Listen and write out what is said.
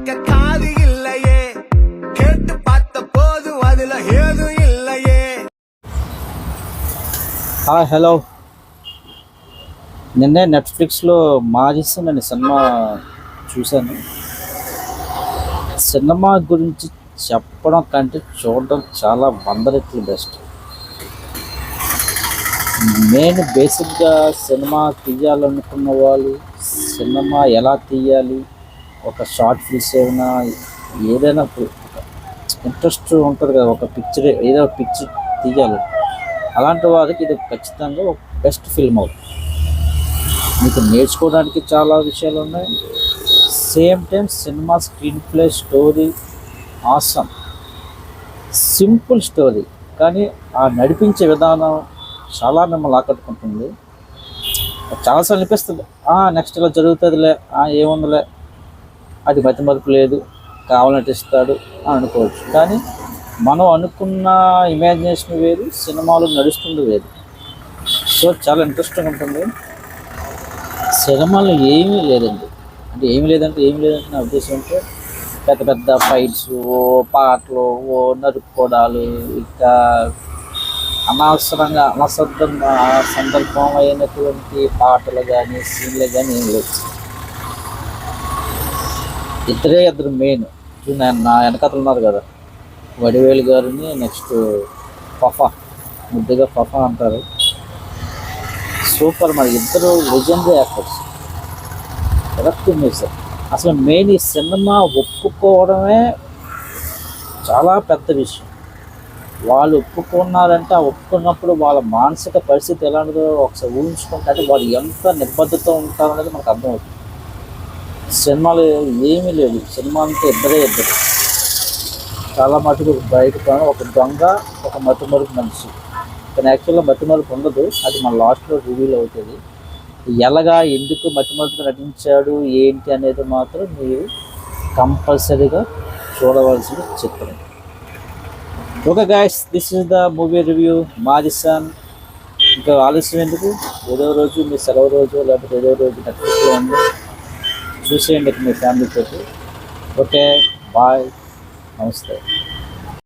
கேட்க காது இல்லையே கேட்டு பார்த்த போது அதுல ஏதும் இல்லையே హాయ్ హలో నిన్నే నెట్ఫ్లిక్స్లో మాజిస్ అనే సినిమా చూశాను సినిమా గురించి చెప్పడం కంటే చూడడం చాలా వంద రెట్లు బెస్ట్ నేను బేసిక్గా సినిమా తీయాలనుకున్న వాళ్ళు సినిమా ఎలా తీయాలి ఒక షార్ట్ ఫిల్స్ ఏమైనా ఏదైనా ఇంట్రెస్ట్ ఉంటుంది కదా ఒక పిక్చర్ ఏదో ఒక పిక్చర్ తీయాలి. అలాంటి వారికి ఇది ఖచ్చితంగా ఒక బెస్ట్ ఫిల్మ్ అవుతుంది. మీకు నేర్చుకోవడానికి చాలా విషయాలు ఉన్నాయి. Same time cinema screenplay story awesome simple story కానీ ఆ నడిపించే విధానం చాలా మిమ్మల్ని ఆకట్టుకుంటుంది. చాలాసార్లు అనిపిస్తుంది. నెక్స్ట్ ఇలా జరుగుతుందిలే ఏముందిలే అది మతి మరుపు లేదు కావాలంటే ఇస్తాడు అని అనుకోవచ్చు. కానీ మనం అనుకున్న ఇమాజినేషన్ వేరు సినిమాలో నడుస్తుంది వేరు. సో చాలా ఇంట్రెస్టింగ్ ఉంటుంది. సినిమాలో ఏమీ లేదండి. అంటే ఏమీ లేదంటే ఏమి లేదంటే నా ఉద్దేశం అంటే పెద్ద పెద్ద ఫైట్స్ ఓ పాటలు ఓ నరుక్కోడాలు ఇంకా అనవసరంగా అనసద్ధంగా సందర్భం అయినటువంటి పాటలు కానీ సీన్లు కానీ ఏం లేవు. ఇద్దరే ఇద్దరు మెయిన్ నా వెనకతలు ఉన్నారు కదా. వడివేలు గారిని నెక్స్ట్ పఫా ముద్దుగా పఫా అంటారు. సూపర్ మరి. ఇద్దరు లెజెండరీ యాక్టర్స్ కరెక్ట్ మీరు సార్. అసలు మెయిన్ ఈ సినిమా ఒప్పుకోవడమే చాలా పెద్ద విషయం. వాళ్ళు ఒప్పుకున్నారంటే ఆ ఒప్పుకున్నప్పుడు వాళ్ళ మానసిక పరిస్థితి ఎలాంటిదో ఒకసారి ఊహించుకుంటే అంటే వాళ్ళు ఎంత నిబద్ధత ఉంటారనేది మనకు అర్థమవుతుంది. సినిమాలు ఏమీ లేదు సినిమా అంటే ఇద్దరే ఇద్దరు. చాలా మటుకు బయట ఒక దొంగ ఒక మట్టుమరుపు మనిషి. కానీ యాక్చువల్గా మట్టుమరుపు ఉండదు. అది మన లాస్ట్లో రివీల్ అవుతుంది. ఎలాగా ఎందుకు మట్టుమరుపు నటించాడు ఏంటి అనేది మాత్రం మీరు కంపల్సరీగా చూడవలసిన చిత్రం. Okay guys this is the movie review మాదిసాన్ ఇంకా ఆలస్యం ఎందుకు? ఏదో రోజు మీ సెలవు రోజు లేకపోతే ఏదో రోజు నెట్ఫ్లిక్స్లో ఉంది. చూసేయండి మీ ఫ్యామిలీతో ఓకే బాయ్ నమస్తే.